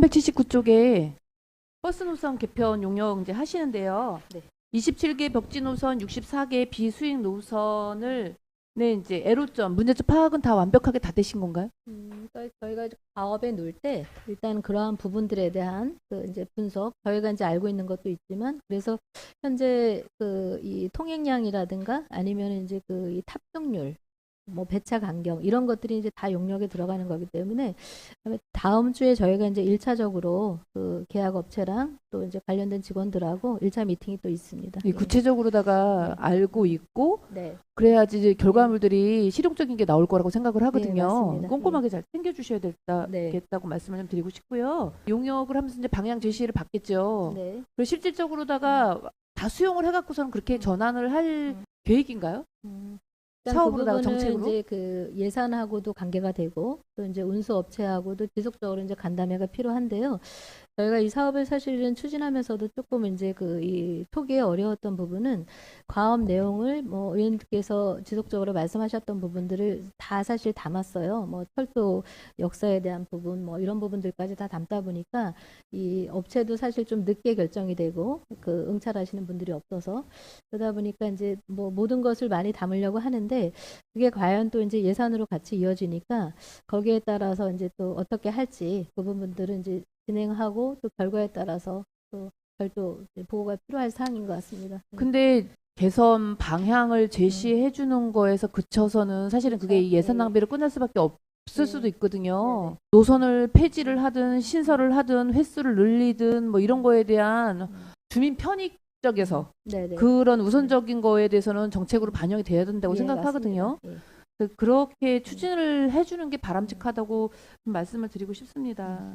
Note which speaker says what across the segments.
Speaker 1: 379쪽에 버스 노선 개편 용역 이제 하시는데요.
Speaker 2: 네.
Speaker 1: 27개 벽지 노선, 64개 비수익 노선을 네 이제 애로점, 문제점 파악은 다 완벽하게 다 되신 건가요?
Speaker 2: 음, 그러니까 저희가 사업에 놓을 때 일단 그러한 부분들에 대한 그 이제 분석 저희가 이제 알고 있는 것도 있지만 그래서 현재 그 이 통행량이라든가 아니면 이제 그 이 탑승률 뭐 배차 간격 이런 것들이 이제 다 용역에 들어가는 거기 때문에 다음 주에 저희가 이제 일차적으로 그 계약 업체랑 또 이제 관련된 직원들하고 일차 미팅이 또 있습니다.
Speaker 1: 이 구체적으로다가 알고 있고
Speaker 2: 네.
Speaker 1: 그래야지 이제 결과물들이 실용적인 게 나올 거라고 생각을 하거든요.
Speaker 2: 네.
Speaker 1: 꼼꼼하게 잘 챙겨 주셔야
Speaker 2: 네.
Speaker 1: 되겠다고 말씀을 좀 드리고 싶고요. 용역을 하면서 이제 방향 제시를 받겠죠.
Speaker 2: 네.
Speaker 1: 그리고 실질적으로다가 다 수용을 해갖고서는 그렇게 전환을 할
Speaker 2: 음.
Speaker 1: 계획인가요?
Speaker 2: 음.
Speaker 1: 사업으로다가
Speaker 2: 그
Speaker 1: 정책으로?
Speaker 2: 이제 그 예산하고도 관계가 되고 또 이제 운수 업체하고도 지속적으로 이제 간담회가 필요한데요. 저희가 이 사업을 사실은 추진하면서도 조금 이제 그 이 초기에 어려웠던 부분은 과업 내용을 뭐 의원님께서 지속적으로 말씀하셨던 부분들을 다 사실 담았어요. 뭐 철도 역사에 대한 부분 뭐 이런 부분들까지 다 담다 보니까 이 업체도 사실 좀 늦게 결정이 되고 그 응찰하시는 분들이 없어서 그러다 보니까 이제 뭐 모든 것을 많이 담으려고 하는데 그게 과연 또 이제 예산으로 같이 이어지니까 거기에 따라서 이제 또 어떻게 할지 그 부분들은 이제 진행하고 또 결과에 따라서 또 별도 보고가 필요할 사항인 것 같습니다. 네.
Speaker 1: 근데 개선 방향을 제시해 주는 거에서 그쳐서는 사실은 그게. 예산
Speaker 2: 네.
Speaker 1: 낭비를 끝날 수밖에 없을
Speaker 2: 네.
Speaker 1: 수도 있거든요.
Speaker 2: 네네.
Speaker 1: 노선을 폐지를 하든 신설을 하든 횟수를 늘리든 뭐 이런 거에 대한
Speaker 2: 음.
Speaker 1: 주민 편익 쪽에서
Speaker 2: 네네.
Speaker 1: 그런 우선적인 거에 대해서는 정책으로 반영이 돼야 된다고
Speaker 2: 예,
Speaker 1: 생각하거든요. 그- 그렇게 추진을 해주는 게 바람직하다고 좀 말씀을 드리고 싶습니다.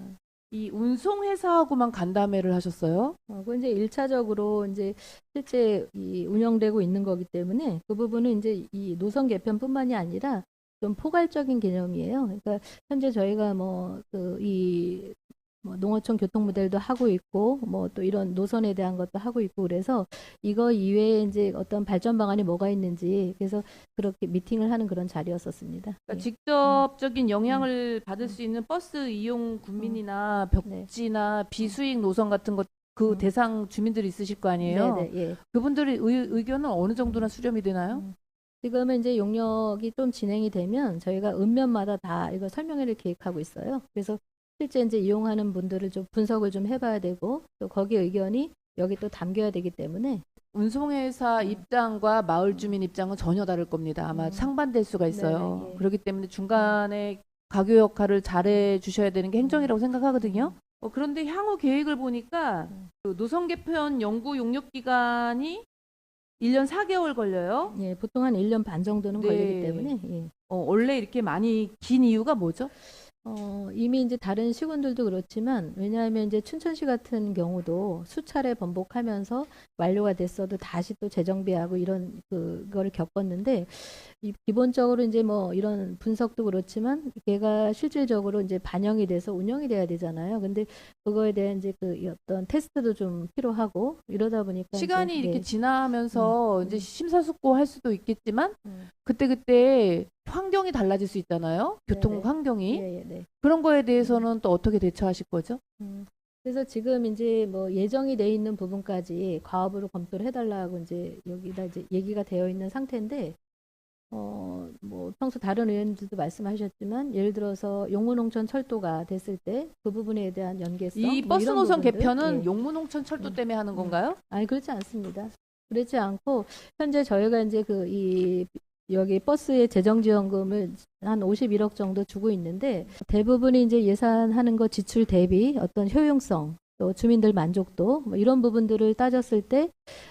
Speaker 1: 이 운송회사하고만 간담회를 하셨어요?
Speaker 2: 어, 그 이제 일차적으로 이제 실제 이 운영되고 있는 거기 때문에 그 부분은 이제 이 노선 개편뿐만이 아니라 좀 포괄적인 개념이에요. 그러니까 현재 저희가 뭐 뭐그이 뭐 농어촌 교통 모델도 하고 있고 뭐 또 이런 노선에 대한 것도 하고 있고 그래서 이거 이외에 이제 어떤 발전 방안이 뭐가 있는지 그래서 그렇게 미팅을 하는 그런 자리였었습니다.
Speaker 1: 그러니까
Speaker 2: 예.
Speaker 1: 직접적인 영향을 받을 수 있는 버스 이용 국민이나 벽지나 비수익 노선 같은 것그
Speaker 2: 음.
Speaker 1: 대상 주민들이 있으실 거 아니에요?
Speaker 2: 네네, 예.
Speaker 1: 그분들의 의, 의 견은 어느 정도나 수렴이 되나요?
Speaker 2: 음. 지금은 이제 용역이 좀 진행이 되면 저희가 읍면마다 다 이거 설명회를 계획하고 있어요. 그래서 실제 이제 이용하는 분들을 좀 분석을 좀 해봐야 되고 또 거기 의견이 여기 또 담겨야 되기 때문에
Speaker 1: 운송회사
Speaker 2: 음.
Speaker 1: 입장과 마을 주민 입장은 전혀 다를 겁니다. 아마
Speaker 2: 음.
Speaker 1: 상반될 수가 있어요.
Speaker 2: 네네, 예.
Speaker 1: 그렇기 때문에 중간에 가교 역할을 잘해 주셔야 되는 게 행정이라고 생각하거든요. 어, 그런데 향후 계획을 보니까
Speaker 2: 음.
Speaker 1: 그 노선 개편 연구 용역 기간이 1년 4개월 걸려요.
Speaker 2: 예, 보통 한 1년 반 정도는
Speaker 1: 네.
Speaker 2: 걸리기 때문에 예.
Speaker 1: 어, 원래 이렇게 많이 긴 이유가 뭐죠?
Speaker 2: 어, 이미 이제 다른 시군들도 그렇지만 왜냐하면 이제 춘천시 같은 경우도 수차례 번복하면서 완료가 됐어도 다시 또 재정비하고 이런 그거를 겪었는데 이, 기본적으로 이제 뭐 이런 분석도 그렇지만 걔가 실질적으로 이제 반영이 돼서 운영이 돼야 되잖아요. 근데 그거에 대한 이제 그 어떤 테스트도 좀 필요하고 이러다 보니까
Speaker 1: 시간이
Speaker 2: 이제,
Speaker 1: 이렇게
Speaker 2: 네.
Speaker 1: 지나면서
Speaker 2: 음,
Speaker 1: 이제
Speaker 2: 음.
Speaker 1: 심사숙고할 수도 있겠지만
Speaker 2: 음.
Speaker 1: 그때 그때 환경이 달라질 수 있잖아요. 교통
Speaker 2: 네네.
Speaker 1: 환경이
Speaker 2: 예, 예, 네.
Speaker 1: 그런 거에 대해서는 또 어떻게 대처하실 거죠?
Speaker 2: 음, 그래서 지금 이제 뭐 예정이 돼 있는 부분까지 과업으로 검토를 해달라고 이제 여기다 이제 얘기가 되어 있는 상태인데 어 뭐 평소 다른 의원들도 말씀하셨지만 예를 들어서 용문홍천 철도가 됐을 때 그 부분에 대한 연계성
Speaker 1: 이
Speaker 2: 뭐
Speaker 1: 버스 노선
Speaker 2: 부분들,
Speaker 1: 개편은
Speaker 2: 예.
Speaker 1: 용문홍천 철도
Speaker 2: 음.
Speaker 1: 때문에 하는
Speaker 2: 음.
Speaker 1: 건가요?
Speaker 2: 아니 그렇지 않습니다. 그렇지 않고 현재 저희가 이제 그 이 여기 버스의 재정지원금을 한 51억 정도 주고 있는데 대부분이 이제 예산하는 거 지출 대비 어떤 효용성 또 주민들 만족도 뭐 이런 부분들을 따졌을 때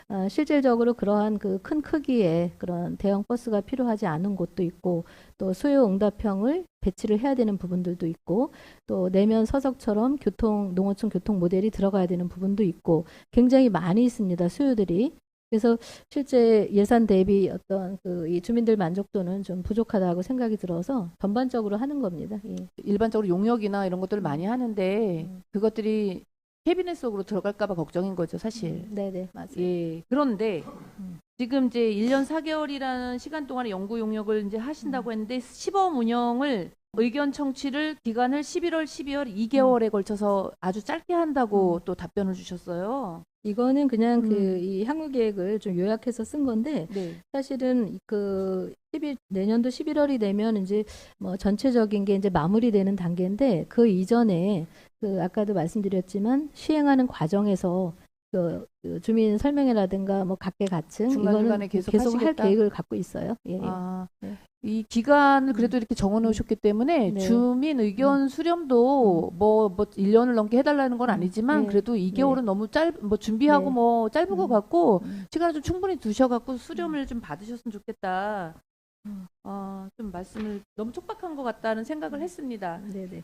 Speaker 2: 어, 실질적으로 그러한 그 큰 크기의 그런 대형 버스가 필요하지 않은 곳도 있고 또 수요 응답형을 배치를 해야 되는 부분들도 있고 또 내면 서석처럼 교통 농어촌 교통 모델이 들어가야 되는 부분도 있고 굉장히 많이 있습니다 수요들이 그래서 실제 예산 대비 어떤 그 이 주민들 만족도는 좀 부족하다고 생각이 들어서 전반적으로 하는 겁니다. 예.
Speaker 1: 일반적으로 용역이나 이런 것들을 많이 하는데
Speaker 2: 음.
Speaker 1: 그것들이 캐비넷 속으로 들어갈까봐 걱정인 거죠, 사실.
Speaker 2: 음, 네네 맞아요.
Speaker 1: 예. 그런데
Speaker 2: 음.
Speaker 1: 지금 이제 1년 4개월이라는 시간 동안에 연구 용역을 이제 하신다고
Speaker 2: 음.
Speaker 1: 했는데 시범 운영을 의견 청취를 기간을 11월, 12월 2개월에 걸쳐서 아주 짧게 한다고
Speaker 2: 음.
Speaker 1: 또 답변을 주셨어요.
Speaker 2: 이거는 그냥
Speaker 1: 음.
Speaker 2: 그이 향후 계획을 좀 요약해서 쓴 건데
Speaker 1: 네.
Speaker 2: 사실은 그 11, 내년도 11월이 되면 이제 뭐 전체적인 게 이제 마무리되는 단계인데 그 이전에 그 아까도 말씀드렸지만 시행하는 과정에서 그, 그 주민 설명회라든가 뭐 각계 가층
Speaker 1: 중간중간에
Speaker 2: 이거는
Speaker 1: 계속
Speaker 2: 계속 할? 계획을 갖고 있어요. 예. 예.
Speaker 1: 아,
Speaker 2: 네.
Speaker 1: 이 기간을 그래도 이렇게 적어 놓으셨기 때문에
Speaker 2: 네.
Speaker 1: 주민 의견 수렴도 뭐, 뭐 1년을 넘게 해달라는 건 아니지만
Speaker 2: 네.
Speaker 1: 그래도 2개월은 너무 짧, 뭐 준비하고
Speaker 2: 네.
Speaker 1: 뭐 짧은 것
Speaker 2: 음.
Speaker 1: 같고
Speaker 2: 음.
Speaker 1: 시간을 좀 충분히 두셔갖고 수렴을 좀 받으셨으면 좋겠다. 어, 좀 말씀을 너무 촉박한 것 같다는 생각을 했습니다.
Speaker 2: 네네.